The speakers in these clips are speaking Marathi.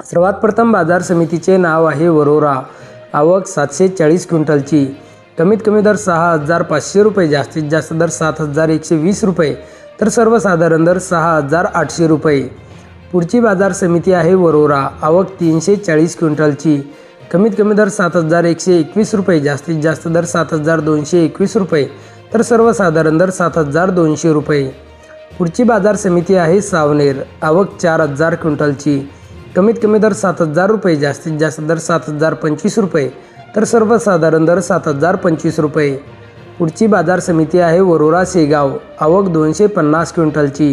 सर्वात प्रथम बाजार समितीचे नाव आहे वरोरा. आवक सातशे चाळीस क्विंटलची. कमीत कमी दर सहा हजार पाचशे रुपये जास्तीत जास्त दर सात हजार एकशे वीस रुपये तर सर्वसाधारण दर सहा हजार आठशे रुपये. पुढची बाजार समिती आहे वरोरा. आवक तीनशे चाळीस क्विंटलची. कमीत कमी दर सात हजार एकशे एकवीस रुपये जास्तीत जास्त दर सात हजार दोनशे एकवीस रुपये तर सर्वसाधारण दर सात हजार दोनशे रुपये. पुढची बाजार समिती आहे सावनेर. आवक चार हजार क्विंटलची. कमीत कमी दर सात हजार रुपये जास्तीत जास्त दर सात हजार पंचवीस रुपये तर सर्वसाधारण दर सात हजार पंचवीस रुपये. पुढची बाजार समिती आहे वरोरा शेगाव आवक दोनशे पन्नास क्विंटलची.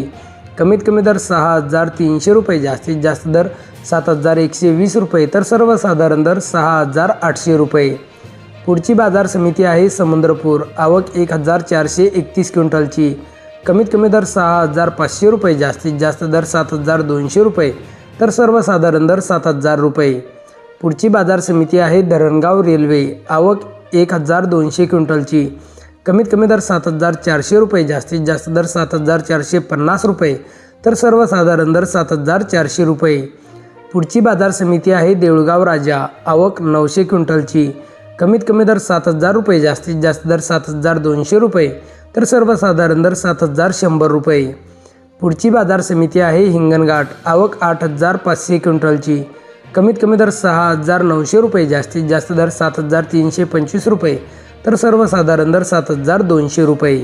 कमीत कमी दर सहा हजार तीनशे रुपये जास्तीत जास्त दर सात हजार एकशे वीस रुपये तर सर्वसाधारण दर सहा हजार आठशे रुपये. पुढची बाजार समिती आहे समुद्रपूर आवक एक हजार चारशे एकतीस क्विंटलची. कमीत कमी दर सहा हजार पाचशे रुपये जास्तीत जास्त दर सात हजार दोनशे रुपये तर सर्वसाधारण दर सात हजार रुपये. पुढची बाजार समिती आहे धरणगाव रेल्वे. आवक एक हजार दोनशे क्विंटलची. कमीत कमी दर सात हजार चारशे रुपये जास्तीत जास्त दर सात हजार चारशे पन्नास रुपये. तर सर्वसाधारण दर सात हजार चारशे रुपये. पुढची बाजार समिती आहे देऊळगाव राजा. आवक नऊशे क्विंटलची. कमीत कमी दर सात हजार रुपये जास्तीत जास्त दर सात हजार दोनशे रुपये. तर सर्वसाधारण दर सात हजार शंभर रुपये. पुढची बाजार समिती आहे हिंगणघाट. आवक आठ हजार पाचशे क्विंटलची. कमीत कमी दर सहा हजार नऊशे रुपये जास्तीत जास्त दर सात हजार तीनशे पंचवीस रुपये. तर सर्वसाधारण दर सात हजार दोनशे रुपये.